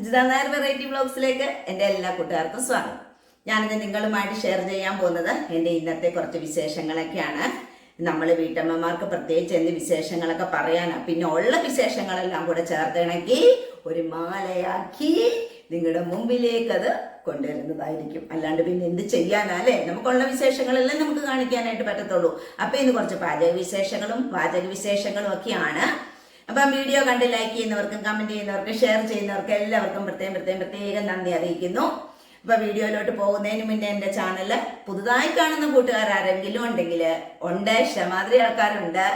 Ajitha Nair variety ബ്ലോഗ്സിലേക്ക് എന്റെ എല്ലാ കൂട്ടുകാർക്കും സ്വാഗതം. ഞാനിത് നിങ്ങളുമായിട്ട് ഷെയർ ചെയ്യാൻ പോകുന്നത് എന്റെ ഇന്നത്തെ കുറച്ച് വിശേഷങ്ങളൊക്കെയാണ്. നമ്മൾ വീട്ടമ്മമാർക്ക് പ്രത്യേകിച്ച് എന്ത് വിശേഷങ്ങളൊക്കെ പറയാനാണ് പിന്നെ ഉള്ള വിശേഷങ്ങളെല്ലാം കൂടെ ചേർത്തിണക്കി ഒരു മാലയാക്കി നിങ്ങളുടെ മുമ്പിലേക്ക് അത് കൊണ്ടുവരുന്നതായിരിക്കും. അല്ലാണ്ട് പിന്നെ എന്ത് ചെയ്യാനല്ലേ? നമുക്കുള്ള വിശേഷങ്ങളെല്ലാം നമുക്ക് കാണിക്കാനായിട്ട് പറ്റത്തുള്ളൂ. അപ്പൊ ഇന്ന് കുറച്ച് പാചക വിശേഷങ്ങളും പാചക വിശേഷങ്ങളും ഒക്കെയാണ്. അപ്പം വീഡിയോ കണ്ട് ലൈക്ക് ചെയ്യുന്നവർക്കും കമന്റ് ചെയ്യുന്നവർക്കും ഷെയർ ചെയ്യുന്നവർക്കും എല്ലാവർക്കും പ്രത്യേകം പ്രത്യേകം പ്രത്യേകം നന്ദി അറിയിക്കുന്നു. അപ്പൊ വീഡിയോയിലോട്ട് പോകുന്നതിന് മുന്നേ എന്റെ ചാനൽ പുതുതായി കാണുന്ന കൂട്ടുകാർ ആരെങ്കിലും ഉണ്ടെങ്കിൽ ഉണ്ട് ഇഷ്ടമാതിരി ആൾക്കാരുണ്ട്.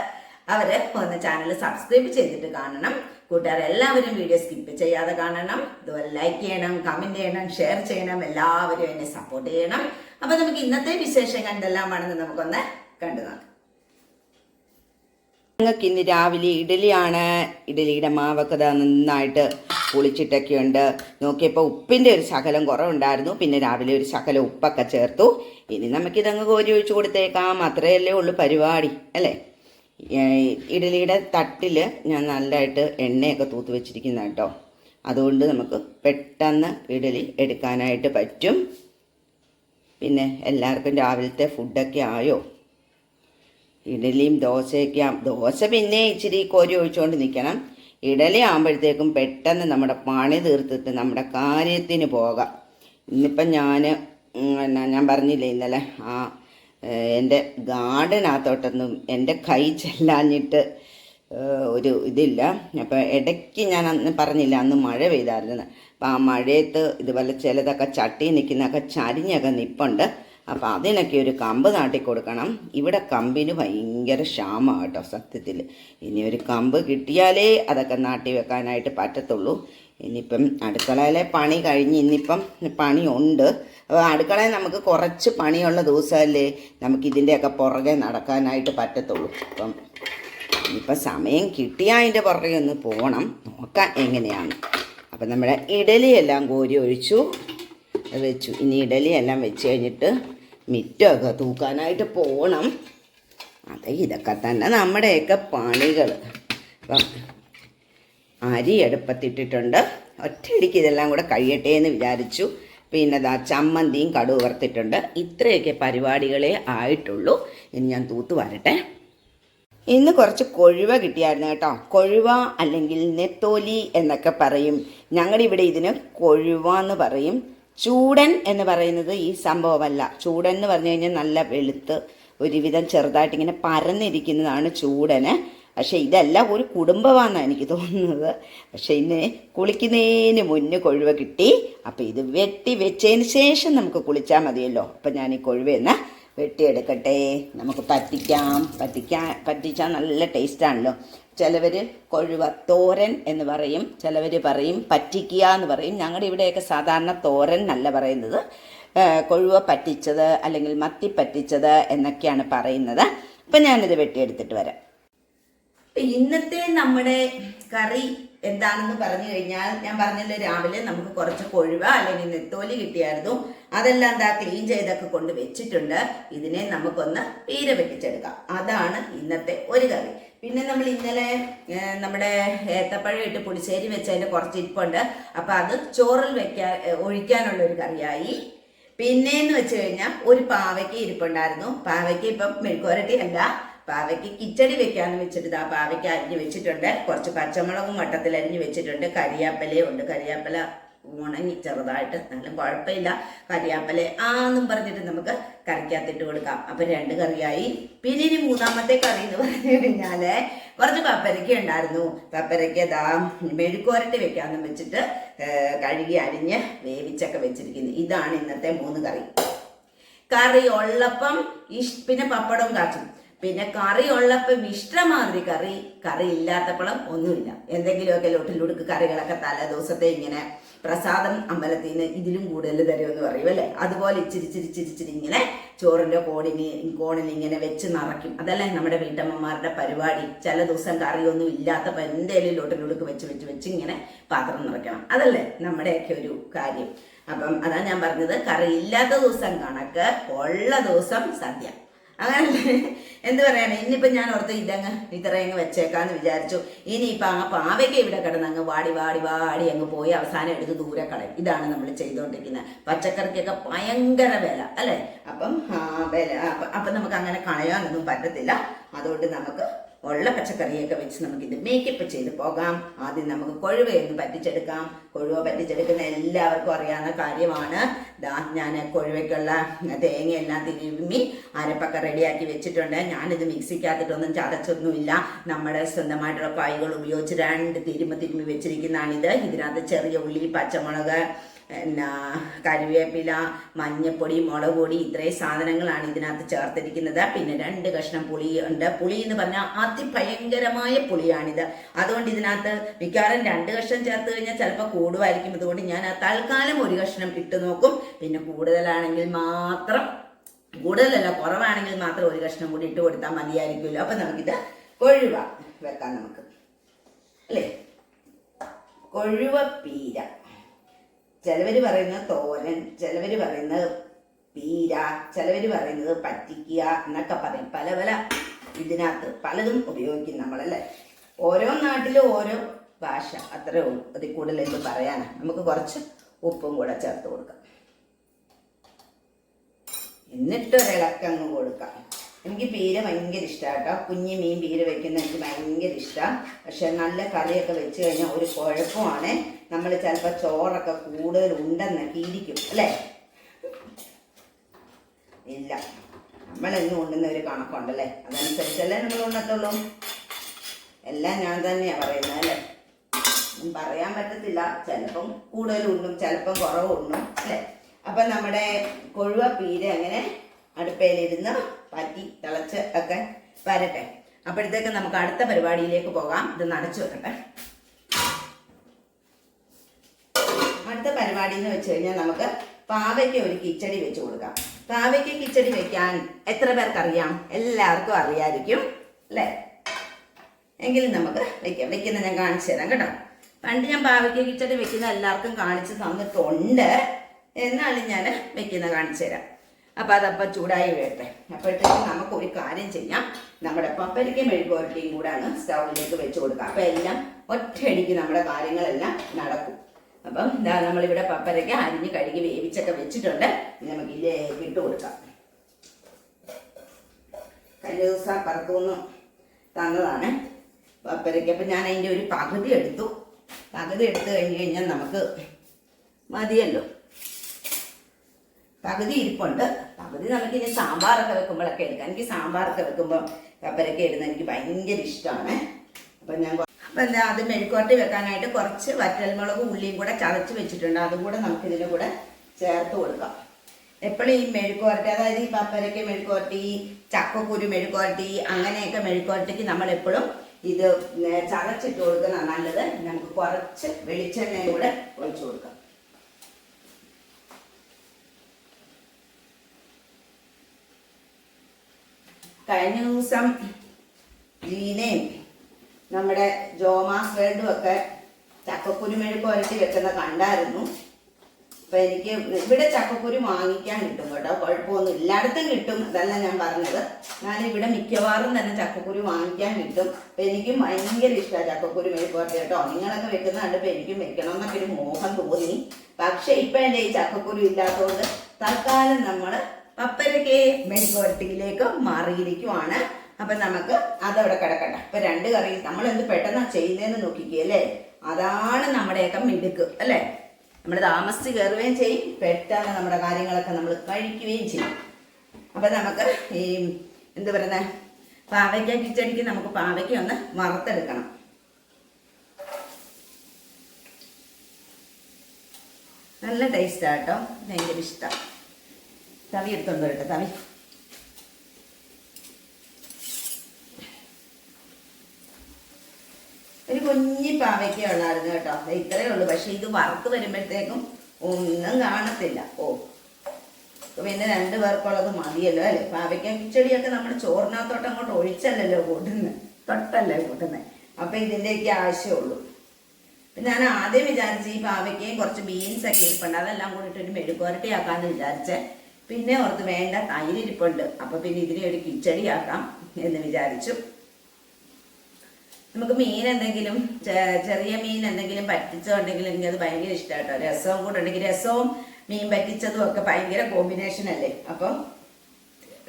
അവർ ഒന്ന് ചാനൽ സബ്സ്ക്രൈബ് ചെയ്തിട്ട് കാണണം. കൂട്ടുകാർ എല്ലാവരും വീഡിയോ സ്കിപ്പ് ചെയ്യാതെ കാണണം. ഇതുപോലെ ലൈക്ക് ചെയ്യണം കമന്റ് ചെയ്യണം ഷെയർ ചെയ്യണം എല്ലാവരും എന്നെ സപ്പോർട്ട് ചെയ്യണം. അപ്പൊ നമുക്ക് ഇന്നത്തെ വിശേഷം കണ്ടെല്ലാം വേണമെന്ന് നമുക്കൊന്ന് കണ്ടു നോക്കാം. ഞങ്ങൾക്ക് ഇന്ന് രാവിലെ ഇഡലിയാണ്. ഇഡലിയുടെ മാവൊക്കെ നന്നായിട്ട് പുളിച്ചിട്ടൊക്കെ ഉണ്ട് നോക്കിയപ്പോൾ ഉപ്പിന്റെ ഒരു ശകലം കുറവുണ്ടായിരുന്നു. പിന്നെ രാവിലെ ഒരു ശകലം ഉപ്പൊക്കെ ചേർത്തു. ഇനി നമുക്കിതങ്ങ് കോരി ഒഴിച്ച് കൊടുത്തേക്കാം. അത്രയല്ലേ ഉള്ളൂ പരിപാടി അല്ലേ? ഇഡലിയുടെ തട്ടിൽ ഞാൻ നല്ലതായിട്ട് എണ്ണയൊക്കെ തൂത്ത് വെച്ചിരിക്കുന്ന കേട്ടോ അതുകൊണ്ട് നമുക്ക് പെട്ടെന്ന് ഇഡലി എടുക്കാനായിട്ട് പറ്റും. പിന്നെ എല്ലാവർക്കും രാവിലത്തെ ഫുഡൊക്കെ ആയോ? ഇഡലിയും ദോശയൊക്കെ ദോശ പിന്നെ ഇച്ചിരി കോരി ഒഴിച്ചുകൊണ്ട് നിൽക്കണം ഇഡലി ആകുമ്പോഴത്തേക്കും പെട്ടെന്ന് നമ്മുടെ പണി തീർത്തിട്ട് നമ്മുടെ കാര്യത്തിന് പോകാം. ഇന്നിപ്പം ഞാൻ എന്നാ ഞാൻ പറഞ്ഞില്ലേ ഇന്നലെ ആ എന്റെ ഗാർഡനകത്തോട്ടൊന്നും എന്റെ കൈ ചെല്ലാഞ്ഞിട്ട് ഒരു ഇതില്ല. അപ്പോൾ ഇടയ്ക്ക് ഞാൻ അന്ന് പറഞ്ഞില്ല അന്ന് മഴ പെയ്തായിരുന്നു. അപ്പോൾ ആ മഴയത്ത് ഇതുപോലെ ചിലതൊക്കെ ചട്ടി നിൽക്കുന്നതൊക്കെ ചരിഞ്ഞൊക്കെ നിപ്പുണ്ട്. അപ്പോൾ അതിനൊക്കെ ഒരു കമ്പ് നാട്ടി കൊടുക്കണം ഇവിടെ കമ്പിന് ഭയങ്കര ക്ഷാമമാണ് കേട്ടോ സത്യത്തിൽ. ഇനി ഒരു കമ്പ് കിട്ടിയാലേ അതൊക്കെ നാട്ടി വെക്കാനായിട്ട് പറ്റത്തുള്ളൂ. ഇനിയിപ്പം അടുക്കളയിലെ പണി കഴിഞ്ഞ് ഇന്നിപ്പം പണിയുണ്ട്. അപ്പോൾ അടുക്കളയിൽ നമുക്ക് കുറച്ച് പണിയുള്ള ദിവസമല്ലേ നമുക്ക് ഇതിന്റെയൊക്കെ പുറകെ നടക്കാനായിട്ട് പറ്റത്തുള്ളൂ. അപ്പം ഇപ്പം സമയം കിട്ടിയാൽ അതിന്റെ പുറകെ ഒന്ന് പോകണം നോക്കാം എങ്ങനെയാണ്. അപ്പം നമ്മുടെ ഇഡലിയെല്ലാം കോരി ഒഴിച്ചു. വെച്ചു. ഇനി ഇഡലിയെല്ലാം വെച്ച് കഴിഞ്ഞിട്ട് മിറ്റമൊക്കെ തൂക്കാനായിട്ട് പോകണം അത് ഇതൊക്കെ തന്നെ നമ്മുടെയൊക്കെ പണികൾ. അപ്പം അരി അടുപ്പത്തിട്ടിട്ടുണ്ട്. ഒറ്റയടിക്ക് ഇതെല്ലാം കൂടെ കഴിയട്ടെ എന്ന് വിചാരിച്ചു. പിന്നെ ദാ ചമ്മന്തിയും കടുവ് വറുത്തിട്ടുണ്ട്. ഇത്രയൊക്കെ പരിപാടികളെ ആയിട്ടുള്ളൂ. ഇനി ഞാൻ തൂത്ത് വരട്ടെ. ഇന്ന് കുറച്ച് കൊഴുവ കിട്ടിയായിരുന്നു കേട്ടോ. കൊഴുവ അല്ലെങ്കിൽ നെത്തോലി എന്നൊക്കെ പറയും. ഞങ്ങളുടെ ഇവിടെ ഇതിന് കൊഴുവ എന്ന് പറയും. ചൂടൻ എന്ന് പറയുന്നത് ഈ സംഭവമല്ല. ചൂടൻ എന്ന് പറഞ്ഞു കഴിഞ്ഞാൽ നല്ല വെളുത്ത് ഒരുവിധം ചെറുതായിട്ട് ഇങ്ങനെ പരന്നിരിക്കുന്നതാണ് ചൂടന്. പക്ഷെ ഇതല്ല ഒരു കുടുംബമാണെന്നാണ് എനിക്ക് തോന്നുന്നത്. പക്ഷെ ഇന്ന് കുളിക്കുന്നതിന് മുന്നേ കൊഴുവ കിട്ടി. അപ്പം ഇത് വെട്ടി വെച്ചതിന് ശേഷം നമുക്ക് കുളിച്ചാൽ മതിയല്ലോ. അപ്പം ഞാൻ ഈ കൊഴുവയെന്ന് വെട്ടിയെടുക്കട്ടെ. നമുക്ക് പറ്റിക്കാം. പറ്റിക്കാൻ പറ്റിച്ചാൽ നല്ല ടേസ്റ്റാണല്ലോ. ചിലവർ കൊഴുവ തോരൻ എന്ന് പറയും. ചിലവർ പറയും പറ്റിക്കുക എന്ന് പറയും. ഞങ്ങളുടെ ഇവിടെയൊക്കെ സാധാരണ തോരൻ എന്നല്ല പറയുന്നത്. കൊഴുവ പറ്റിച്ചത് അല്ലെങ്കിൽ മത്തി പറ്റിച്ചത് എന്നൊക്കെയാണ് പറയുന്നത്. അപ്പം ഞാനിത് വെട്ടിയെടുത്തിട്ട് വരാം. ഇന്നത്തെ നമ്മുടെ കറി എന്താണെന്ന് പറഞ്ഞു കഴിഞ്ഞാൽ ഞാൻ പറഞ്ഞല്ലോ രാവിലെ നമുക്ക് കുറച്ച് കൊഴുവ അല്ലെങ്കിൽ നെത്തോലി കിട്ടിയായിരുന്നു. അതെല്ലാം എന്താ ക്ലീൻ ചെയ്തൊക്കെ കൊണ്ട് വെച്ചിട്ടുണ്ട്. ഇതിനെ നമുക്കൊന്ന് പീര വെട്ടിച്ചെടുക്കാം. അതാണ് ഇന്നത്തെ ഒരു കറി. പിന്നെ നമ്മൾ ഇന്നലെ നമ്മുടെ ഏത്തപ്പഴം ഇട്ട് പുളിശ്ശേരി വെച്ചതിന്റെ കുറച്ച് ഇരിപ്പുണ്ട്. അപ്പൊ അത് ചോറിൽ വെക്കാൻ ഒഴിക്കാനുള്ള ഒരു കറിയായി. പിന്നെന്ന് വെച്ച് കഴിഞ്ഞാൽ ഒരു പാവയ്ക്ക് ഇരിപ്പുണ്ടായിരുന്നു. പാവയ്ക്ക് ഇപ്പം മെഴുക്കുവരട്ടി അല്ല പാവയ്ക്ക് കിച്ചടി വെക്കാന്ന് വെച്ചിട്ട് ഇതാ പാവയ്ക്ക് അരിഞ്ഞ് വെച്ചിട്ടുണ്ട്. കുറച്ച് പച്ചമുളകും വട്ടത്തിൽ അരിഞ്ഞ് വെച്ചിട്ടുണ്ട്. കരിയാപ്പലയും ഉണ്ട്. കരിയാപ്പല ഉണങ്ങി ചെറുതായിട്ട്. നല്ല കുഴപ്പമില്ല. കരിയാപ്പല ആന്നും പറഞ്ഞിട്ട് നമുക്ക് കറിക്കകത്തിട്ട് കൊടുക്കാം. അപ്പൊ രണ്ട് കറിയായി. പിന്നെ ഇനി മൂന്നാമത്തെ കറി എന്ന് പറഞ്ഞു കഴിഞ്ഞാൽ കുറച്ച് പപ്പരയ്ക്ക ഉണ്ടായിരുന്നു. പപ്പരയ്ക്ക ദാ മെഴുക്കോരട്ടി വെക്കാന്ന് വെച്ചിട്ട് കഴുകി അരിഞ്ഞ് വേവിച്ചൊക്കെ വെച്ചിരിക്കുന്നു. ഇതാണ് ഇന്നത്തെ മൂന്ന് കറി. കറി ഉള്ളപ്പം ഇഷ് പിന്നെ പപ്പടവും കാച്ചും. പിന്നെ കറി ഉള്ളപ്പോൾ ഇഷ്ടമാതിരി കറി. കറി ഇല്ലാത്തപ്പോഴും ഒന്നുമില്ല. എന്തെങ്കിലുമൊക്കെ ലൊട്ടിലുടുക്ക് കറികളൊക്കെ തലേ ദിവസത്തെ ഇങ്ങനെ പ്രസാദം അമ്പലത്തിൽ നിന്ന് ഇതിലും കൂടുതൽ തരുമെന്ന് പറയും അല്ലേ? അതുപോലെ ഇച്ചിരി ഇങ്ങനെ ചോറിന്റെ കോണിന് കോണിൽ ഇങ്ങനെ വെച്ച് നിറയ്ക്കും. അതല്ലേ നമ്മുടെ വീട്ടമ്മമാരുടെ പരിപാടി. ചില ദിവസം കറിയൊന്നും ഇല്ലാത്തപ്പോൾ എന്തേലും ലൊട്ടിലുടുക്ക് വെച്ച് വെച്ച് വെച്ച് ഇങ്ങനെ പാത്രം നിറയ്ക്കണം. അതല്ലേ നമ്മുടെയൊക്കെ ഒരു കാര്യം. അപ്പം അതാ ഞാൻ പറഞ്ഞത് കറി ഇല്ലാത്ത ദിവസം കണക്ക് ഉള്ള ദിവസം സദ്യ. അങ്ങനെ എന്ത് പറയണേ ഇന്നിപ്പം ഞാൻ ഓർത്ത് ഇതങ്ങ് ഇത്രയങ്ങ് വെച്ചേക്കാന്ന് വിചാരിച്ചു. ഇനിയിപ്പം ആ പാവയ്ക്ക് ഇവിടെ കിടന്ന് അങ്ങ് വാടി വാടി വാടി അങ്ങ് പോയി അവസാനം എടുത്ത് ദൂരെ കളയും. ഇതാണ് നമ്മൾ ചെയ്തുകൊണ്ടിരിക്കുന്നത് പച്ചക്കറിക്കൊക്കെ ഭയങ്കര വില അല്ലേ? അപ്പം വില അപ്പൊ നമുക്ക് അങ്ങനെ കളയാനൊന്നും പറ്റത്തില്ല. അതുകൊണ്ട് നമുക്ക് ഉള്ള പച്ചക്കറിയൊക്കെ വെച്ച് നമുക്ക് ഇത് മേക്കപ്പ് ചെയ്ത് പോകാം. ആദ്യം നമുക്ക് കൊഴുവയൊന്ന് പറ്റിച്ചെടുക്കാം. കൊഴുവ പറ്റിച്ചെടുക്കുന്ന എല്ലാവർക്കും അറിയാവുന്ന കാര്യമാണ്. ദാ ഞാൻ കൊഴുവയ്ക്കുള്ള തേങ്ങയെല്ലാം തിരുമ്മി അരപ്പൊക്കെ റെഡിയാക്കി വെച്ചിട്ടുണ്ട്. ഞാനിത് മിക്സിക്കകത്തിട്ടൊന്നും ചതച്ചൊന്നുമില്ല. നമ്മുടെ സ്വന്തമായിട്ടുള്ള പായകൾ ഉപയോഗിച്ച് രണ്ട് തിരുമ്മ തിരുമ്മി വെച്ചിരിക്കുന്നതാണിത്. ഇതിനകത്ത് ചെറിയ ഉള്ളി പച്ചമുളക് എന്നാ കരുവേപ്പില മഞ്ഞപ്പൊടി മുളക് പൊടി ഇത്രയും സാധനങ്ങളാണ് ഇതിനകത്ത് ചേർത്തിരിക്കുന്നത്. പിന്നെ രണ്ട് കഷ്ണം പുളി ഉണ്ട്. പുളി എന്ന് പറഞ്ഞാൽ അതിഭയങ്കരമായ പുളിയാണിത്. അതുകൊണ്ട് ഇതിനകത്ത് മിക്കവാറും രണ്ട് കഷ്ണം ചേർത്ത് കഴിഞ്ഞാൽ ചിലപ്പോൾ കൂടുമായിരിക്കും അതുകൊണ്ട് ഞാൻ തൽക്കാലം ഒരു കഷ്ണം ഇട്ട് നോക്കും. പിന്നെ കൂടുതലാണെങ്കിൽ മാത്രം കൂടുതലല്ല കുറവാണെങ്കിൽ മാത്രം ഒരു കഷ്ണം കൂടി ഇട്ട് കൊടുത്താൽ മതിയായിരിക്കുമല്ലോ. അപ്പം നമുക്കിത് കൊഴുവ വെക്കാം നമുക്ക്. അല്ലേ? കൊഴുവ പീര. ചിലവർ പറയുന്നത് തോരൻ ചിലവർ പറയുന്നത് പീര ചിലവർ പറയുന്നത് പറ്റിക്കുക എന്നൊക്കെ പറയും. പല പല ഇതിനകത്ത് പലതും ഉപയോഗിക്കും നമ്മളല്ലേ? ഓരോ നാട്ടിലും ഓരോ ഭാഷ അത്രേ ഉള്ളൂ. അതിൽ കൂടുതൽ എന്ത് പറയാനാണ് നമുക്ക് കുറച്ച് ഉപ്പും കൂടെ ചേർത്ത് കൊടുക്കാം. എന്നിട്ടൊരിളക്കങ്ങ് കൊടുക്കാം. എനിക്ക് പീര ഭയങ്കര ഇഷ്ടമാണ് കേട്ടോ. കുഞ്ഞി മീൻ പീര വെക്കുന്ന എനിക്ക് ഭയങ്കര ഇഷ്ടമാണ് പക്ഷെ നല്ല കറിയൊക്കെ വെച്ച് കഴിഞ്ഞാൽ ഒരു കുഴപ്പമാണ്. നമ്മൾ ചിലപ്പോൾ ചോറൊക്കെ കൂടുതൽ ഉണ്ടെന്ന് കീരിക്കും അല്ലേ? ഇല്ല. നമ്മളെന്നും ഉണ്ടെന്ന ഒരു കണക്കുണ്ടല്ലേ അതനുസരിച്ചല്ലേ നമ്മൾ ഉണ്ണത്തുള്ളൂ എല്ലാം ഞാൻ തന്നെയാണ് പറയുന്നത് അല്ലേ? പറയാൻ പറ്റത്തില്ല. ചിലപ്പം കൂടുതൽ ചിലപ്പം കുറവ് അല്ലേ? അപ്പം നമ്മുടെ കൊഴുവ പീര അങ്ങനെ അടുപ്പയിലിരുന്ന് പറ്റി തിളച്ച് ഒക്കെ വരട്ടെ. അപ്പോഴത്തേക്ക് നമുക്ക് അടുത്ത പരിപാടിയിലേക്ക് പോകാം. ഇത് നടച്ചു വെക്കട്ടെ. അടുത്ത പരിപാടി എന്ന് വെച്ച് കഴിഞ്ഞാൽ നമുക്ക് പാവയ്ക്ക് ഒരു കിച്ചടി വെച്ച് കൊടുക്കാം. പാവയ്ക്ക് കിച്ചടി വെക്കാൻ എത്ര പേർക്കറിയാം? എല്ലാവർക്കും അറിയായിരിക്കും അല്ലേ? എങ്കിലും നമുക്ക് വെക്കാം. വെക്കുന്ന ഞാൻ കാണിച്ചു തരാം കേട്ടോ. പണ്ട് ഞാൻ പാവയ്ക്ക് കിച്ചടി വെക്കുന്ന എല്ലാവർക്കും കാണിച്ചു തന്നിട്ടുണ്ട്. എന്നാലും ഞാൻ വെക്കുന്ന കാണിച്ചു തരാം. അപ്പം അതപ്പം ചൂടായി വരട്ടെ. അപ്പോഴത്തേക്കും നമുക്ക് ഒരു കാര്യം ചെയ്യാം. നമ്മുടെ പപ്പരിക്കയും മെഴുകുവരട്ടിയും കൂടാണ് സ്റ്റൗവിലേക്ക് വെച്ച് കൊടുക്കുക. അപ്പം എല്ലാം ഒറ്റയടിക്ക് നമ്മുടെ കാര്യങ്ങളെല്ലാം നടക്കും. അപ്പം ഇതാ നമ്മളിവിടെ പപ്പരയ്ക്ക അരിഞ്ഞ് കഴുകി വേവിച്ചൊക്കെ വെച്ചിട്ടുണ്ട്. നമുക്ക് ഇതിലേക്ക് ഇട്ട് കൊടുക്കാം. കഴിഞ്ഞ ദിവസം പറത്തുനിന്ന് തന്നതാണ് പപ്പരയ്ക്ക് അപ്പം ഞാൻ അതിന്റെ ഒരു പകുതി എടുത്തു. പകുതി എടുത്തു കഴിഞ്ഞ് കഴിഞ്ഞാൽ നമുക്ക് മതിയല്ലോ. പകുതി ഇരിപ്പുണ്ട്. പകുതി നമുക്ക് ഇനി സാമ്പാറൊക്കെ വെക്കുമ്പോഴൊക്കെ എടുക്കാം. എനിക്ക് സാമ്പാറൊക്കെ വെക്കുമ്പോൾ പപ്പരക്ക ഇടുന്നത് എനിക്ക് ഭയങ്കര ഇഷ്ടമാണ്. അപ്പം ഞാൻ അപ്പം അത് മെഴുക്കോട്ടി വെക്കാനായിട്ട് കുറച്ച് വറ്റൽമുളകും ഉള്ളിയും കൂടെ ചതച്ച് വെച്ചിട്ടുണ്ട്. അതും കൂടെ നമുക്ക് ഇതിന്റെ കൂടെ ചേർത്ത് കൊടുക്കാം. എപ്പോഴും ഈ മെഴുക്കുവരട്ടി അതായത് ഈ പപ്പരയ്ക്ക് മെഴുക്കുവരട്ടി ചക്കക്കുരു മെഴുക്കുവരട്ടി അങ്ങനെയൊക്കെ മെഴുക്കുവരട്ടിക്ക് നമ്മൾ എപ്പോഴും ഇത് ചതച്ചിട്ട് കൊടുക്കുന്ന നല്ലത്. നമുക്ക് കുറച്ച് വെളിച്ചെണ്ണയും കൂടെ ഒഴിച്ചു കൊടുക്കാം. കഴിഞ്ഞ ദിവസം ലീനയും നമ്മുടെ ജോമാസ് വേൾഡും ഒക്കെ ചക്കക്കുരു മെഴുക്ക് പുരട്ടി വെക്കുന്ന കണ്ടായിരുന്നു. അപ്പൊ എനിക്ക് ഇവിടെ ചക്കക്കുരു വാങ്ങിക്കാൻ കിട്ടും കേട്ടോ. കുഴപ്പമൊന്നും എല്ലായിടത്തും കിട്ടും അതല്ല ഞാൻ പറഞ്ഞത്. ഞാൻ ഇവിടെ മിക്കവാറും തന്നെ ചക്കക്കുരു വാങ്ങിക്കാൻ കിട്ടും. അപ്പൊ എനിക്കും ഭയങ്കര ഇഷ്ടമാണ് ചക്കക്കുരു മെഴുക്ക് കേട്ടോ. നിങ്ങളൊക്കെ വെക്കുന്ന കണ്ടപ്പോൾ എനിക്കും വെക്കണം എന്നൊക്കെ ഒരു മോഹം തോന്നി. പക്ഷെ ഇപ്പൊ എന്റെ ഈ ചക്കക്കുരു ഇല്ലാത്തതുകൊണ്ട് തൽക്കാലം നമ്മൾ പപ്പരക്ക് മെഴുക്കുവരട്ടിയിലേക്ക് മാറിയിരിക്കുവാണ്. അപ്പൊ നമുക്ക് അതവിടെ കിടക്കട്ടെ. അപ്പൊ രണ്ട് കറി നമ്മൾ എന്ത് പെട്ടെന്ന് ചെയ്യുന്നതെന്ന് നോക്കിക്കല്ലേ അതാണ് നമ്മുടെയൊക്കെ മിടുക്ക് അല്ലേ? നമ്മൾ താമസിച്ച് കയറുകയും ചെയ്യും. പെട്ടെന്ന് നമ്മുടെ കാര്യങ്ങളൊക്കെ നമ്മൾ കഴിക്കുകയും ചെയ്യും. അപ്പൊ നമുക്ക് ഈ എന്ത് പറയുന്ന? പാവയ്ക്ക കിച്ചടിക്ക് നമുക്ക് പാവയ്ക്ക ഒന്ന് വറുത്തെടുക്കണം. നല്ല ടേസ്റ്റാട്ടോ ഭയങ്കര ഇഷ്ടം. തവി എടുത്തോണ്ട് വരട്ടെ തവി. ഒരു കുഞ്ഞി പാവയ്ക്ക ഉള്ളായിരുന്നു കേട്ടോ. ഇത്രയേ ഉള്ളൂ. പക്ഷെ ഇത് വറുത്ത് വരുമ്പോഴത്തേക്കും ഒന്നും കാണത്തില്ല. ഓ. പിന്നെ രണ്ടു പേർക്കുള്ളത് മതിയല്ലോ അല്ലേ? പാവയ്ക്ക കിച്ചടിയൊക്കെ നമ്മൾ ചോറിനകത്തോട്ട് അങ്ങോട്ട് ഒഴിച്ചല്ലല്ലോ കൂട്ടുന്നത് തൊട്ടല്ലേ കൂട്ടുന്നത് അപ്പൊ ഇതിന്റെയൊക്കെ ആവശ്യമുള്ളൂ ഞാൻ ആദ്യം വിചാരിച്ചു ഈ പാവയ്ക്കയും കുറച്ച് ബീൻസ് ഒക്കെ ഇരിപ്പുണ്ട്. അതെല്ലാം കൂടിയിട്ട് ഒരു മെഴുക്കുവരട്ടി ആക്കാന്ന് വിചാരിച്ചേ. പിന്നെ ഓർത്ത് വേണ്ട തൈര് ഇരിപ്പുണ്ട്. അപ്പൊ പിന്നെ ഇതിനെ ഒരു കിച്ചടി ആക്കാം എന്ന് വിചാരിച്ചു. നമുക്ക് മീൻ എന്തെങ്കിലും ചെറിയ മീൻ എന്തെങ്കിലും പറ്റിച്ചോ ഉണ്ടെങ്കിൽ എനിക്ക് അത് ഭയങ്കര ഇഷ്ടമാട്ടോ രസവും കൂടെ ഉണ്ടെങ്കിൽ രസവും മീൻ പറ്റിച്ചതും ഒക്കെ ഭയങ്കര കോമ്പിനേഷൻ അല്ലേ? അപ്പം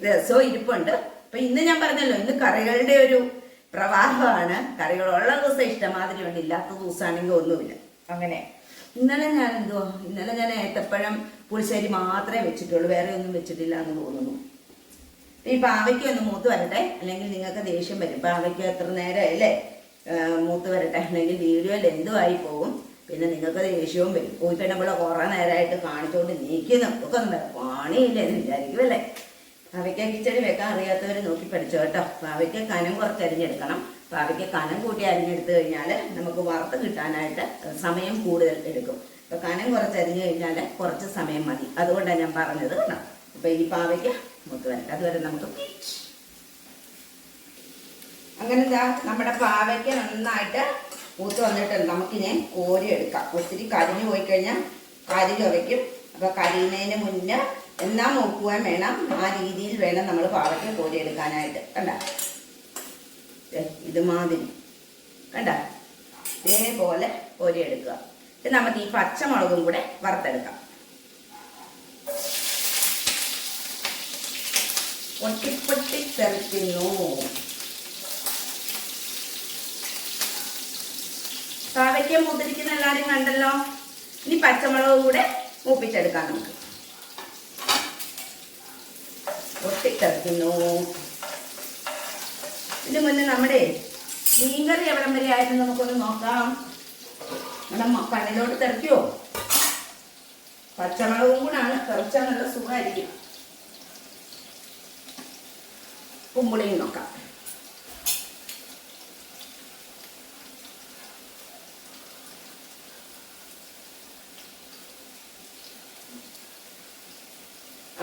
രസവും ഇരിപ്പുണ്ട്. അപ്പൊ ഇന്ന് ഞാൻ പറഞ്ഞല്ലോ ഇന്ന് കറികളുടെ ഒരു പ്രവാഹമാണ്. കറികളുള്ള ദിവസം ഇഷ്ടമാതിരി ഉണ്ട് ഇല്ലാത്ത ദിവസമാണെങ്കിൽ ഒന്നുമില്ല. അങ്ങനെ. ഇന്നലെ ഞാൻ എന്തോ ഇന്നലെ ഞാൻ ഏത്തപ്പഴം പുളിശ്ശേരി മാത്രമേ വെച്ചിട്ടുള്ളൂ. വേറെ ഒന്നും വെച്ചിട്ടില്ല എന്ന് തോന്നുന്നു. ഈ പാവയ്ക്ക് ഒന്ന് മൂത്ത് വരട്ടെ. അല്ലെങ്കിൽ നിങ്ങൾക്ക് ദേഷ്യം വരും. പാവയ്ക്ക് എത്ര നേരം അല്ലേ മൂത്ത് വരട്ടെ. അല്ലെങ്കിൽ വീഡിയോ എന്തുമായി പോകും. പിന്നെ നിങ്ങൾക്ക് ദേഷ്യവും വരും. പോയി ഇവിടെ കുറേ നേരമായിട്ട് കാണിച്ചുകൊണ്ട് നീക്കുന്നു ഒക്കെ ഒന്നും വരാം പണിയില്ല എന്ന് വിചാരിക്കും അല്ലേ പാവയ്ക്ക കിച്ചടി വെക്കാൻ അറിയാത്തവർ നോക്കി പഠിച്ചോ കേട്ടോ. പാവയ്ക്ക കനം കുറച്ച് അരിഞ്ഞെടുക്കണം അവയ്ക്ക് കനം കൂട്ടി അരിഞ്ഞെടുത്ത് കഴിഞ്ഞാൽ നമുക്ക് വറുത്ത് കിട്ടാനായിട്ട് സമയം കൂടുതൽ എടുക്കും. അപ്പൊ കനം കുറച്ച് അരിഞ്ഞു കഴിഞ്ഞാൽ കുറച്ച് സമയം മതി. അതുകൊണ്ടാണ് ഞാൻ പറഞ്ഞത് കേട്ടോ. അപ്പൊ ഈ പാവയ്ക്ക് മുത്ത് വരട്ടെ അതുവരെ നമുക്ക് അങ്ങനെ എന്താ നമ്മുടെ പാവയ്ക്ക് നന്നായിട്ട് മൂത്ത് വന്നിട്ടുണ്ട്. നമുക്കിനെ കോരി എടുക്കാം. ഒത്തിരി കരിഞ്ഞു പോയി കഴിഞ്ഞാൽ കരി ചൊവയ്ക്കും അപ്പൊ കരിയുന്നതിന് മുന്നേ എന്നാ നോക്കുവാൻ വേണം? ആ രീതിയിൽ വേണം നമ്മൾ പാവയ്ക്ക് കോരി എടുക്കാനായിട്ട്. കണ്ട? ഇതുമാതിരി. കണ്ട? ഇതേപോലെ ഇത് നമുക്ക് ഈ പച്ചമുളകും കൂടെ വറുത്തെടുക്കാം. പൊട്ടിപ്പൊട്ടി പൊട്ടി തെറിക്കുന്നു. പാവയ്ക്ക മൂത്തിരിക്കുന്ന എല്ലാവരും കണ്ടല്ലോ? ഇനി പച്ചമുളക് കൂടെ മൂപ്പിച്ചെടുക്കാം നമുക്ക്. പൊട്ടിത്തെറിക്കുന്നു. ഇതിന് മുന്നേ നമ്മുടെ മീൻകറി എവിടം വരെ ആയിരുന്നു നമുക്കൊന്ന് നോക്കാം. നമ്മുടെ കണ്ണിലോട്ട് തെറിക്കുമോ പച്ചമുളകും കൂടാണ് തിറച്ചാൽ നല്ല സുഖമായിരിക്കും. കുമ്പുളിയും നോക്കാം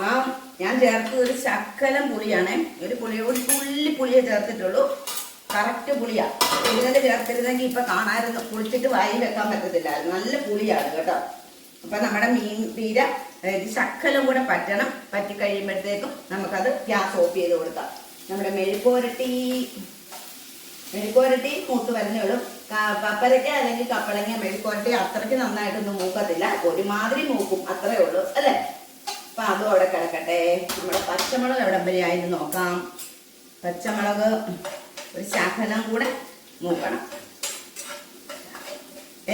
ആ ഞാൻ ചേർത്തത് ഒരു ശക്കലം പുളിയാണേ. ഒരു പുളി ഒരു തുള്ളി പുളിയെ ചേർത്തിട്ടുള്ളൂ. കറക്റ്റ് പുളിയാണ് ഇന്നലെ ചേർത്തിരുന്നെങ്കിൽ ഇപ്പം കാണാമായിരുന്നു. പുളിച്ചിട്ട് വായി വെക്കാൻ പറ്റത്തില്ലായിരുന്നു. നല്ല പുളിയാണ് കേട്ടോ. അപ്പം നമ്മുടെ മീൻ തീര അതായത് ശക്കലം കൂടെ പറ്റണം. പറ്റി കഴിയുമ്പോഴത്തേക്കും നമുക്കത് ഗ്യാസ് ഓഫ് ചെയ്ത് കൊടുക്കാം. നമ്മുടെ മെഴുക്കോരട്ടി മെഴുക്കോരട്ടി മൂത്ത് വരുന്നുള്ളൂ പപ്പരക്ക അല്ലെങ്കിൽ കപ്പളങ്ങ മെഴുക്കോരട്ടി അത്രയ്ക്ക് നന്നായിട്ടൊന്നും മൂക്കത്തില്ല. ഒരുമാതിരി മൂക്കും അത്രയേ ഉള്ളൂ. അല്ലേ? അപ്പൊ അതും അവിടെ കിടക്കട്ടെ. നമ്മുടെ പച്ചമുളക് എവിടെ വരെ ആയിരുന്നു നോക്കാം. പച്ചമുളക് ഒരു ശകലം കൂടെ മൂക്കണം.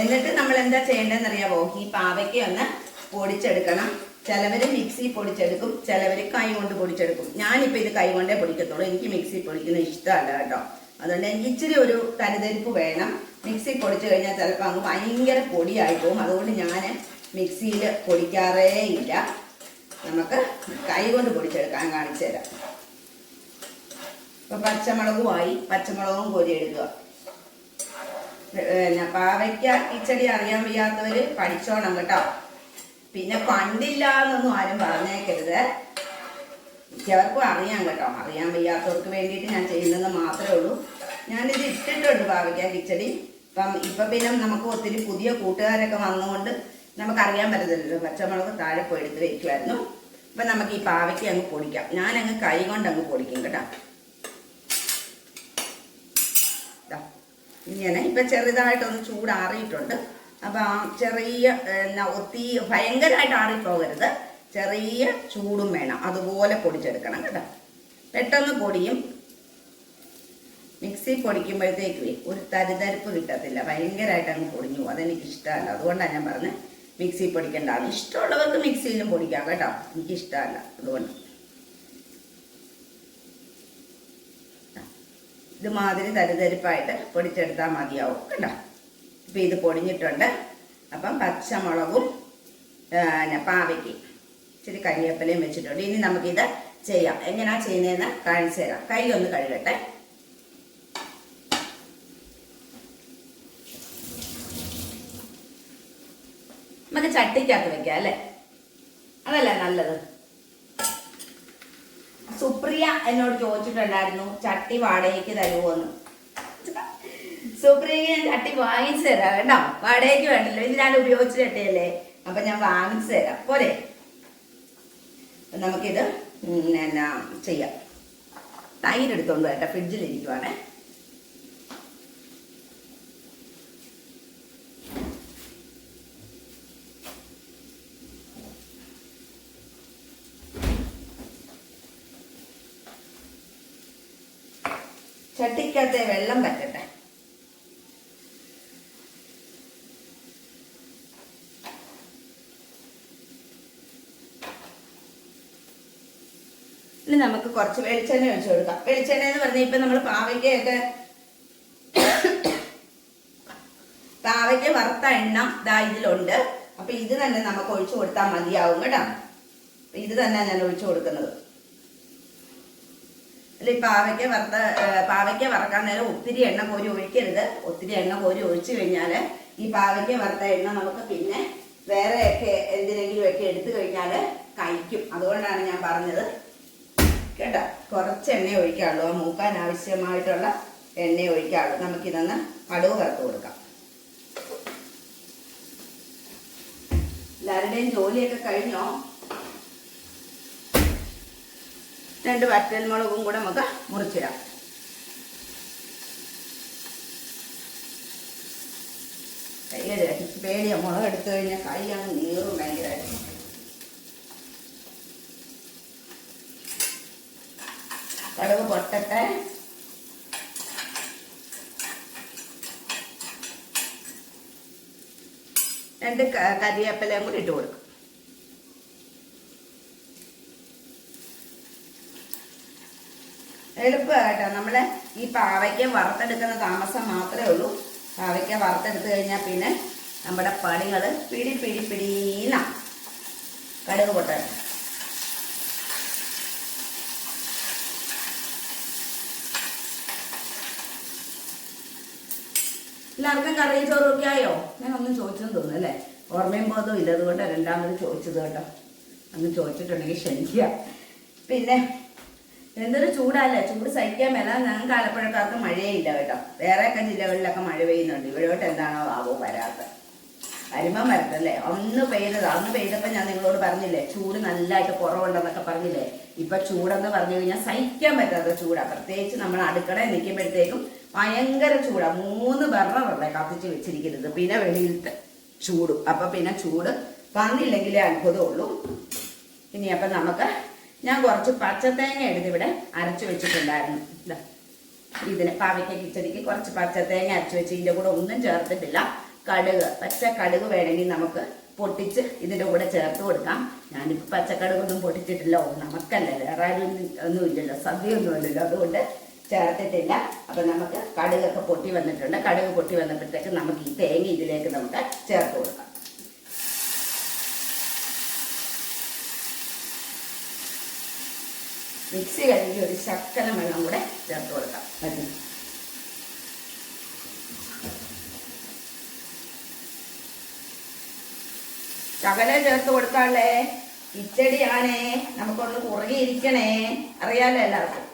എന്നിട്ട് നമ്മൾ എന്താ ചെയ്യേണ്ടതെന്ന് അറിയാവോ ഈ പാവയ്ക്ക് ഒന്ന് പൊടിച്ചെടുക്കണം. ചിലവര് മിക്സി പൊടിച്ചെടുക്കും ചിലവര് കൈ കൊണ്ട് പൊടിച്ചെടുക്കും. ഞാനിപ്പോ ഇത് കൈ കൊണ്ടേ പൊടിക്കത്തുള്ളൂ. എനിക്ക് മിക്സി പൊടിക്കുന്ന ഇഷ്ടമല്ല കേട്ടോ. അതുകൊണ്ട് എനിക്ക് ഇച്ചിരി ഒരു തരിതരിപ്പ് വേണം. മിക്സി പൊടിച്ചു കഴിഞ്ഞാൽ ചിലപ്പോൾ അങ്ങ് ഭയങ്കര പൊടിയായി പോകും. അതുകൊണ്ട് ഞാൻ മിക്സിയിൽ പൊടിക്കാറേ ഇല്ല നമുക്ക് കൈ കൊണ്ട് പൊടിച്ചെടുക്കാൻ കാണിച്ചു തരാം. ഇപ്പൊ പച്ചമുളകുമായി പച്ചമുളകും പൊരി എടുക്കുക. പിന്നെ പാവയ്ക്ക കിച്ചടി അറിയാൻ വയ്യാത്തവര് പഠിച്ചോണം കേട്ടോ. പിന്നെ പണ്ടില്ല എന്നൊന്നും ആരും പറഞ്ഞേക്കരുത്. മിക്കവർക്കും അറിയാം കേട്ടോ. അറിയാൻ വയ്യാത്തവർക്ക് വേണ്ടിയിട്ട് ഞാൻ ചെയ്യുന്നത് മാത്രമേ ഉള്ളൂ. ഞാനിത് ഇട്ടിട്ടുണ്ട് പാവയ്ക്ക കിച്ചടി ഇപ്പം ഇപ്പം പിന്നെ നമുക്ക് ഒത്തിരി പുതിയ കൂട്ടുകാരൊക്കെ വന്നുകൊണ്ട് നമുക്കറിയാൻ പറ്റത്തില്ലല്ലോ. പച്ചമുളക് താഴെ പോയി എടുത്ത് വെക്കുമായിരുന്നു അപ്പം നമുക്ക് ഈ പാവയ്ക്ക് അങ്ങ് പൊടിക്കാം. ഞാനങ്ങ് കൈ കൊണ്ട് അങ്ങ് പൊടിക്കും കേട്ടോ. ഇങ്ങനെ. ഇപ്പം ചെറുതായിട്ടൊന്ന് ചൂടാറിയിട്ടുണ്ട്. അപ്പം ആ ചെറിയ എന്നാ ഒത്തി ഭയങ്കരമായിട്ട് ആറിപ്പോകരുത്. ചെറിയ ചൂടും വേണം. അതുപോലെ പൊടിച്ചെടുക്കണം കേട്ടോ. പെട്ടെന്ന് പൊടിയും. മിക്സി പൊടിക്കുമ്പോഴത്തേക്ക് ഒരു തരിതരിപ്പ് കിട്ടത്തില്ല. ഭയങ്കരമായിട്ട് അങ്ങ് പൊടിഞ്ഞു അതെനിക്ക് ഇഷ്ടമല്ല അതുകൊണ്ടാണ് ഞാൻ പറഞ്ഞത് മിക്സി പൊടിക്കേണ്ടതാണ് ഇഷ്ടമുള്ളവർക്ക് മിക്സിയിലും പൊടിക്കാം കേട്ടോ. എനിക്ക് ഇഷ്ടമല്ല അതുകൊണ്ട് ഇതുമാതിരി തരിതരിപ്പായിട്ട് പൊടിച്ചെടുത്താൽ മതിയാവും കേട്ടോ. ഇപ്പം ഇത് പൊടിഞ്ഞിട്ടുണ്ട്. അപ്പം പച്ചമുളകും പിന്നെ പാവയ്ക്ക് ഇച്ചിരി കരിവേപ്പിലയും വെച്ചിട്ടുണ്ട്. ഇനി നമുക്കിത് ചെയ്യാം. എങ്ങനെയാ ചെയ്യുന്നതെന്ന് കാണിച്ചു തരാം. കൈ ഒന്ന് കഴുകട്ടെ. നമുക്ക് ചട്ടിക്കകത്ത് വെക്കാം അല്ലേ? അതല്ലേ നല്ലത്? സുപ്രിയ എന്നോട് ചോദിച്ചിട്ടുണ്ടായിരുന്നു ചട്ടി വാടകയ്ക്ക് തരുമോന്ന് സുപ്രിയ ഞാൻ ചട്ടി വാങ്ങിച്ചു തരാം കേട്ടോ. വാടകയ്ക്ക് വേണ്ടല്ലോ. ഇത് ഞാൻ ഉപയോഗിച്ച ചട്ടിയല്ലേ? അപ്പൊ ഞാൻ വാങ്ങിച്ചു തരാം. പോരെ. നമുക്കിത് എന്നാ ചെയ്യാം. തൈര് എടുത്തോണ്ട് ഫ്രിഡ്ജിൽ ഫ്രിഡ്ജിലിരിക്കുവാണേ. ചട്ടിക്കകത്തെ വെള്ളം പറ്റട്ടെ. ഇനി നമുക്ക് കുറച്ച് വെളിച്ചെണ്ണ ഒഴിച്ചു കൊടുക്കാം. വെളിച്ചെണ്ണ എന്ന് പറഞ്ഞാൽ ഇപ്പൊ നമ്മൾ പാവയ്ക്കൊക്കെ പാവയ്ക്ക വറുത്ത എണ്ണ ഇതാ ഇതിലുണ്ട്. അപ്പൊ ഇത് തന്നെ നമുക്ക് ഒഴിച്ചു കൊടുത്താൽ മതിയാവും കേട്ടോ. ഇത് തന്നെ ഞാൻ ഒഴിച്ചു കൊടുക്കുന്നത്. അല്ല പാവയ്ക്ക വറുത്ത പാവയ്ക്ക വറക്കാൻ നേരം ഒത്തിരി എണ്ണ കോരി ഒഴിക്കരുത്. ഒത്തിരി എണ്ണ കോരി ഒഴിച്ചു കഴിഞ്ഞാൽ ഈ പാവയ്ക്ക വറുത്ത എണ്ണ നമുക്ക് പിന്നെ വേറെയൊക്കെ എന്തിനെങ്കിലും ഒക്കെ എടുത്തു കഴിഞ്ഞാൽ കഴിക്കും. അതുകൊണ്ടാണ് ഞാൻ പറഞ്ഞത്. കേട്ടോ? കുറച്ച് എണ്ണ ഒഴിക്കാവുള്ളൂ. ആ മൂക്കാൻ ആവശ്യമായിട്ടുള്ള എണ്ണ ഒഴിക്കാവുള്ളൂ. നമുക്കിതൊന്ന് കടുവ് വറുത്ത് കൊടുക്കാം. എല്ലാവരുടെയും ജോലിയൊക്കെ കഴിഞ്ഞോ? രണ്ട് വറ്റൽമുളകും കൂടെ നമുക്ക് മുറിച്ചിടാം. പേടിയ മുളക് എടുത്തു കഴിഞ്ഞാൽ കൈ അങ്ങ് നീറും ഭയങ്കരമായിട്ട് കടുക് പൊട്ടട്ടെ. രണ്ട് കരിവേപ്പിലയും കൂടി ഇട്ട് കൊടുക്കും. എളുപ്പമായിട്ടോ. നമ്മൾ ഈ പാവയ്ക്ക വറുത്തെടുക്കുന്ന താമസം മാത്രമേ ഉള്ളൂ. പാവയ്ക്ക വറുത്തെടുത്ത് കഴിഞ്ഞാൽ പിന്നെ നമ്മുടെ പണികൾ പിടി പിടി പിടീന്ന. കടുക് പൊട്ടാൻ. എല്ലാവർക്കും കറിയും ചോറൊക്കെ ആയോ? ഞാൻ ഒന്നും ചോദിച്ചെന്ന് തോന്നുന്നു അല്ലേ? ഓർമ്മയും ബോധവും ഇല്ല. അതുകൊണ്ട് രണ്ടാമത് ചോദിച്ചത് കേട്ടോ. അന്ന് ചോദിച്ചിട്ടുണ്ടെങ്കിൽ ക്ഷമിക്കുക പിന്നെ എന്തൊരു ചൂടല്ലേ? ചൂട് സഹിക്കാൻ മേല ഞങ്ങൾക്ക് ആലപ്പുഴക്കാർക്ക് മഴയില്ല കേട്ടോ. വേറെയൊക്കെ ജില്ലകളിലൊക്കെ മഴ പെയ്യുന്നുണ്ട്. ഇവിടോട്ട് എന്താണോ ആവോ വരാത്ത. വരുമ്പം വരത്തല്ലേ? അന്ന് പെയ്തത് അന്ന് പെയ്തപ്പോൾ ഞാൻ നിങ്ങളോട് പറഞ്ഞില്ലേ ചൂട് നല്ലതായിട്ട് കുറവുണ്ടെന്നൊക്കെ പറഞ്ഞില്ലേ? ഇപ്പൊ ചൂടെന്ന് പറഞ്ഞു കഴിഞ്ഞാൽ സഹിക്കാൻ പറ്റാത്ത ചൂടാ. പ്രത്യേകിച്ച് നമ്മൾ അടുക്കളയിൽ നിൽക്കുമ്പോഴത്തേക്കും ഭയങ്കര ചൂടാ. മൂന്ന് ബർണറല്ലേ കത്തിച്ച് വെച്ചിരിക്കുന്നത്. പിന്നെ വെളിയിലത്തെ ചൂടും. അപ്പൊ പിന്നെ ചൂട് വന്നില്ലെങ്കിലേ അത്ഭുതമുള്ളൂ. ഇനി അപ്പൊ നമുക്ക് ഞാൻ കുറച്ച് പച്ചത്തേങ്ങ എടുത്ത് ഇവിടെ അരച്ചു വെച്ചിട്ടുണ്ടായിരുന്നു. ഇതാ ഇതിന് പാവയ്ക്ക കിച്ചടിക്ക് കുറച്ച് പച്ചത്തേങ്ങ അരച്ചു വെച്ച് ഇതിന്റെ കൂടെ ഒന്നും ചേർത്തിട്ടില്ല. കടുക് പച്ച കടുക് വേണമെങ്കിൽ നമുക്ക് പൊട്ടിച്ച് ഇതിന്റെ കൂടെ ചേർത്ത് കൊടുക്കാം. ഞാനിപ്പോൾ പച്ചക്കടുകൊന്നും പൊട്ടിച്ചിട്ടില്ല. നമുക്കല്ലേ വേറെ ഒന്നും ഇല്ലല്ലോ സദ്യയൊന്നും ഇല്ലല്ലോ. അതുകൊണ്ട് ചേർത്തിട്ടില്ല. അപ്പൊ നമുക്ക് കടുകൊക്കെ പൊട്ടി വന്നിട്ടുണ്ട്. കടുക് പൊട്ടി വന്നപ്പോഴത്തേക്ക് നമുക്ക് ഈ തേങ്ങ ഇതിലേക്ക് നമുക്ക് ചേർത്ത് കൊടുക്കാം. മിക്സി കഴുകി ഒരു ശക്കലം വെള്ളം കൂടെ ചേർത്ത് കൊടുക്കാം. മതി. ശകലം ചേർത്ത് കൊടുക്കാല്ലേ? കിച്ചടിയാണേ. നമുക്കൊന്ന് കുറുകിയിരിക്കണേ. അറിയാലോ എല്ലാവർക്കും.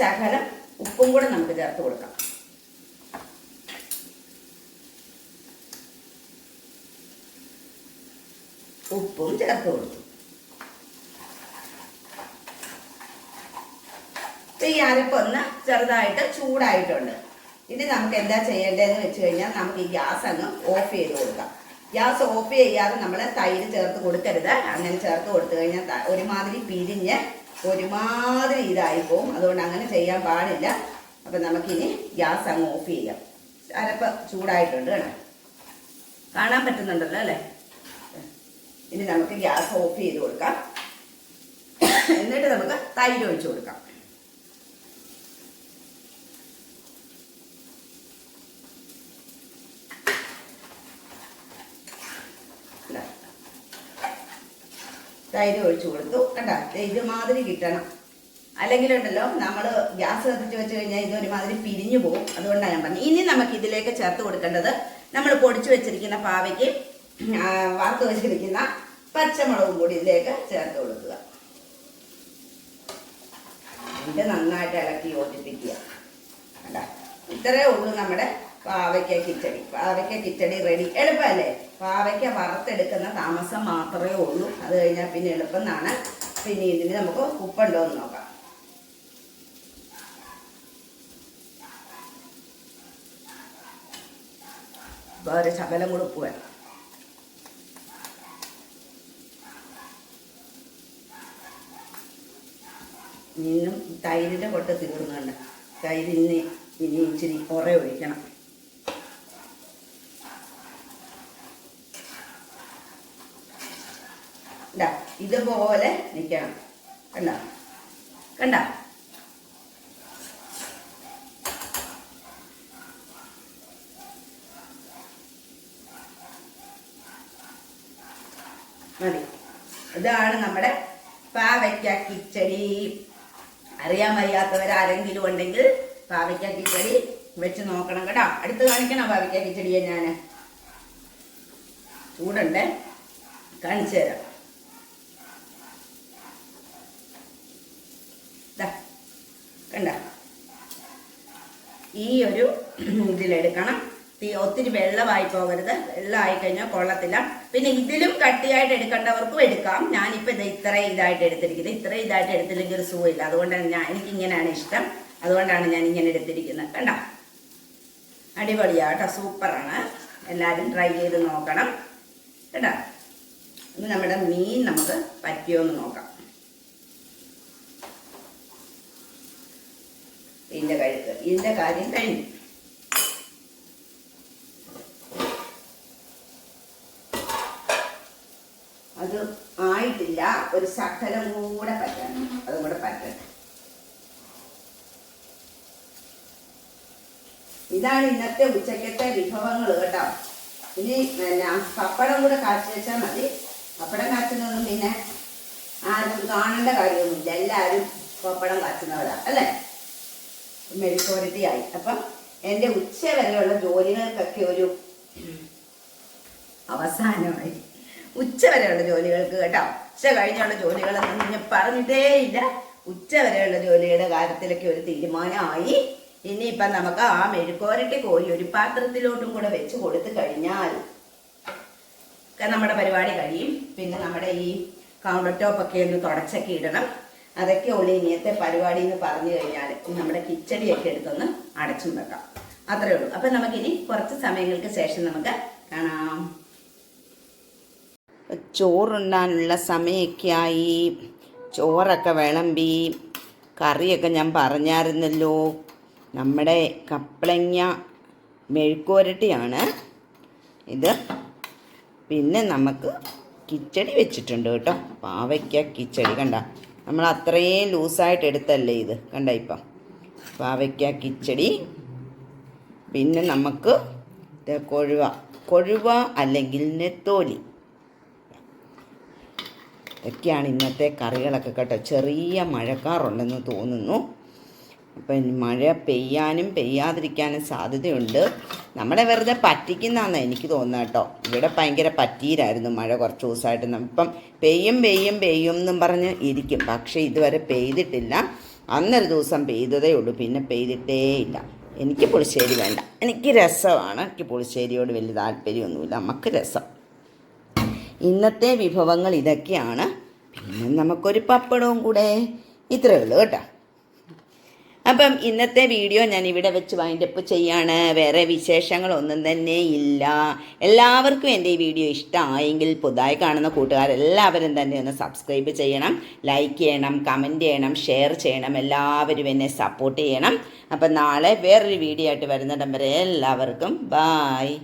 ശകലം ഉപ്പും കൂടെ നമുക്ക് ചേർത്ത് കൊടുക്കാം. ഉപ്പും ചേർത്ത് കൊടുത്തു ഇപ്പൊ ഈ അരപ്പൊന്ന് ചെറുതായിട്ട് ചൂടായിട്ടുണ്ട്. ഇനി നമുക്ക് എന്താ ചെയ്യേണ്ടതെന്ന് വെച്ച് കഴിഞ്ഞാൽ നമുക്ക് ഈ ഗ്യാസ് അങ്ങ് ഓഫ് ചെയ്ത് കൊടുക്കാം. ഗ്യാസ് ഓഫ് ചെയ്യാതെ നമ്മൾ തൈര് ചേർത്ത് കൊടുക്കരുത്. അങ്ങനെ ചേർത്ത് കൊടുത്തു കഴിഞ്ഞാൽ ഒരുമാതിരി പിരിഞ്ഞ് ഒരുമാതിരി ഇതായി പോകും. അതുകൊണ്ട് അങ്ങനെ ചെയ്യാൻ പാടില്ല. അപ്പം നമുക്കിനി ഗ്യാസ് അങ്ങ് ഓഫ് ചെയ്യാം. അരപ്പ് ചൂടായിട്ടുണ്ട് കേട്ടോ കാണാൻ പറ്റുന്നുണ്ടല്ലോ അല്ലേ? ഇനി നമുക്ക് ഗ്യാസ് ഓഫ് ചെയ്ത് കൊടുക്കാം. എന്നിട്ട് നമുക്ക് തൈര് ഒഴിച്ചു കൊടുക്കാം. തൈര് ഒഴിച്ചു കൊടുത്തു. കണ്ട? ഇതുമാതിരി കിട്ടണം. അല്ലെങ്കിലുണ്ടല്ലോ നമ്മൾ ഗ്യാസ് കത്തിച്ച് വെച്ച് കഴിഞ്ഞാൽ ഇതൊരുമാതിരി പിരിഞ്ഞു പോകും. അതുകൊണ്ടാണ് ഞാൻ പറഞ്ഞത്. ഇനി നമുക്ക് ഇതിലേക്ക് ചേർത്ത് കൊടുക്കേണ്ടത് നമ്മൾ പൊടിച്ചു വെച്ചിരിക്കുന്ന പാവയ്ക്ക് വറുത്ത് വെച്ചിരിക്കുന്ന പച്ചമുളകും കൂടി ഇതിലേക്ക് ചേർത്ത് കൊടുക്കുക. ഇത് നന്നായിട്ട് ഇളക്കി യോജിപ്പിക്കുക. ഇത്രയേ ഉള്ളൂ നമ്മുടെ പാവയ്ക്ക കിച്ചടി. പാവയ്ക്ക കിച്ചടി റെഡി എളുപ്പമല്ലേ? പാവയ്ക്ക വറുത്തെടുക്കുന്ന താമസം മാത്രമേ ഉള്ളൂ. അത് കഴിഞ്ഞാൽ പിന്നെ എളുപ്പം എന്നാണ് പിന്നെ ഇതിന് നമുക്ക് ഉപ്പുണ്ടോ എന്ന് നോക്കാം. വേറെ ശകലം കൂടെ ഉപ്പ് വേണം. ഇന്നും തൈരിന്റെ കൊട്ട തീർന്നുണ്ട്. തൈരിന് ഇനി ഇച്ചിരി കുറേ ഒഴിക്കണം. ഇതാ ഇതുപോലെ നിൽക്കണം കണ്ട? കണ്ട? മതി. ഇതാണ് നമ്മുടെ പാവയ്ക്ക കിച്ചടി. അറിയാൻ വയ്യാത്തവരാരെങ്കിലും ഉണ്ടെങ്കിൽ പാവയ്ക്ക കിച്ചടി വെച്ച് നോക്കണം കേട്ടോ. അടുത്ത് കാണിക്കണം പാവയ്ക്ക കിച്ചടിയെ ഞാൻ? ചൂടുണ്ടേ. കാണിച്ചു തരാം ദാ, കണ്ട? ഈ ഒരു ഇതിലെടുക്കണം തീ ഒത്തിരി വെള്ളമായി പോകരുത്. വെള്ളമായി കഴിഞ്ഞാൽ കൊള്ളത്തില്ല. പിന്നെ ഇതിലും കട്ടിയായിട്ട് എടുക്കേണ്ടവർക്കും എടുക്കാം. ഞാനിപ്പോൾ ഇത് ഇത്ര ഇതായിട്ട് എടുത്തിരിക്കുന്നത്. ഇത്ര ഇതായിട്ട് എടുത്തില്ലെങ്കിൽ ഒരു സുഖമില്ല അതുകൊണ്ടാണ് ഞാൻ എനിക്ക് ഇങ്ങനെയാണ് ഇഷ്ടം. അതുകൊണ്ടാണ് ഞാൻ ഇങ്ങനെ എടുത്തിരിക്കുന്നത്. കണ്ട? അടിപൊളിയാട്ടോ സൂപ്പറാണ്. എല്ലാവരും ട്രൈ ചെയ്ത് നോക്കണം. കേട്ടോ ഇനി നമ്മുടെ മീൻ നമുക്ക് പറ്റിയോ എന്ന് നോക്കാം. ഇതിന്റെ കഴുത്ത്. ഇതിന്റെ കാര്യം കഴിഞ്ഞു. അത് ആയിട്ടില്ല. ഒരു ശകലം കൂടെ പറ്റണം. അതും കൂടെ പറ്റണം ഇതാണ് ഇന്നത്തെ ഉച്ചക്കത്തെ വിഭവങ്ങൾ കേട്ടോ. ഇനി പിന്നെ പപ്പടം കൂടെ കാച്ചു വെച്ചാൽ മതി. പപ്പടം കാച്ചുന്നതൊന്നും പിന്നെ ആരും കാണേണ്ട കാര്യമൊന്നുമില്ല. എല്ലാവരും പപ്പടം കാച്ചുന്നവരാ. അല്ലേ? മെഴുക്കുവരട്ടിയായി അപ്പം എന്റെ ഉച്ച വരെയുള്ള ജോലികൾക്കൊക്കെ ഒരു അവസാനമായി. ഉച്ച വരെയുള്ള ജോലികൾക്ക് കേട്ടോ. ഉച്ച കഴിഞ്ഞുള്ള ജോലികളൊന്നും ഞാൻ പറഞ്ഞിട്ടേ ഇല്ല ഉച്ച വരെയുള്ള ജോലിയുടെ കാര്യത്തിലൊക്കെ ഒരു തീരുമാനമായി. ഇനിയിപ്പം നമുക്ക് ആ മെഴുക്കോരട്ടി കോരി ഒരു പാത്രത്തിലോട്ടും കൂടെ വെച്ച് കൊടുത്തു കഴിഞ്ഞാൽ നമ്മുടെ പരിപാടി കഴിയും. പിന്നെ നമ്മുടെ ഈ കൗണ്ടർ ടോപ്പ് ഒക്കെ ഒന്ന് തുടച്ചൊക്കെ ഇടണം. അതൊക്കെ ഉള്ളു ഇനിയത്തെ പരിപാടി എന്ന് പറഞ്ഞു കഴിഞ്ഞാൽ നമ്മുടെ കിച്ചടിയൊക്കെ എടുത്തൊന്ന് അടച്ചും വെക്കാം. അത്രേ ഉള്ളൂ. അപ്പം നമുക്കിനി കുറച്ച് സമയങ്ങൾക്ക് ശേഷം നമുക്ക് കാണാം. ചോറുണ്ടാനുള്ള സമയമൊക്കെ ആയി ചോറൊക്കെ വിളമ്പി. കറിയൊക്കെ ഞാൻ പറഞ്ഞായിരുന്നല്ലോ. നമ്മുടെ കപ്പളങ്ങ മെഴുക്കുവരട്ടിയാണ്. ഇത് പിന്നെ നമുക്ക് കിച്ചടി വെച്ചിട്ടുണ്ട് കേട്ടോ. പാവയ്ക്ക കിച്ചടി കണ്ട. നമ്മൾ അത്രയും ലൂസായിട്ട് എടുത്തല്ലേ ഇത്? കണ്ട ഇപ്പം? പാവയ്ക്ക കിച്ചടി പിന്നെ നമുക്ക് കൊഴുവ. കൊഴുവ അല്ലെങ്കിൽ നെത്തോലി. ഇതൊക്കെയാണ് ഇന്നത്തെ കറികളൊക്കെ കേട്ടോ. ചെറിയ മഴക്കാറുണ്ടെന്ന് തോന്നുന്നു. അപ്പം മഴ പെയ്യാനും പെയ്യാതിരിക്കാനും സാധ്യതയുണ്ട്. നമ്മളെ വെറുതെ പറ്റിക്കുന്നതാണെന്ന് എനിക്ക് തോന്നുന്നത് കേട്ടോ. ഇവിടെ ഭയങ്കര പറ്റീരായിരുന്നു മഴ കുറച്ച് ദിവസമായിട്ട്. ഇപ്പം പെയ്യും പെയ്യും പെയ്യും എന്നും പറഞ്ഞ് ഇരിക്കും. പക്ഷേ ഇതുവരെ പെയ്തിട്ടില്ല. അന്നൊരു ദിവസം പെയ്തതേ ഉള്ളൂ. പിന്നെ പെയ്തിട്ടേ ഇല്ല. എനിക്ക് പുളിശ്ശേരി വേണ്ട. എനിക്ക് രസമാണ്. എനിക്ക് പുളിശ്ശേരിയോട് വലിയ താല്പര്യമൊന്നുമില്ല. നമുക്ക് രസം. ഇന്നത്തെ വിഭവങ്ങൾ ഇതൊക്കെയാണ്. പിന്നെ നമുക്കൊരു പപ്പടവും കൂടെ. ഇത്രയേ ഉള്ളൂ കേട്ടോ. അപ്പം ഇന്നത്തെ വീഡിയോ ഞാൻ ഇവിടെ വെച്ച് വൈൻഡപ്പ് ചെയ്യാണ്. വേറെ വിശേഷങ്ങളൊന്നും തന്നെ ഇല്ല. എല്ലാവർക്കും എന്റെ ഈ വീഡിയോ ഇഷ്ടമായെങ്കിൽ പുതുതായി കാണുന്ന കൂട്ടുകാരെല്ലാവരും തന്നെ ഒന്ന് സബ്സ്ക്രൈബ് ചെയ്യണം ലൈക്ക് ചെയ്യണം കമന്റ് ചെയ്യണം ഷെയർ ചെയ്യണം എല്ലാവരും എന്നെ സപ്പോർട്ട് ചെയ്യണം. അപ്പം നാളെ വേറൊരു വീഡിയോ ആയിട്ട് വരുന്നിടം വരെ എല്ലാവർക്കും ബായ്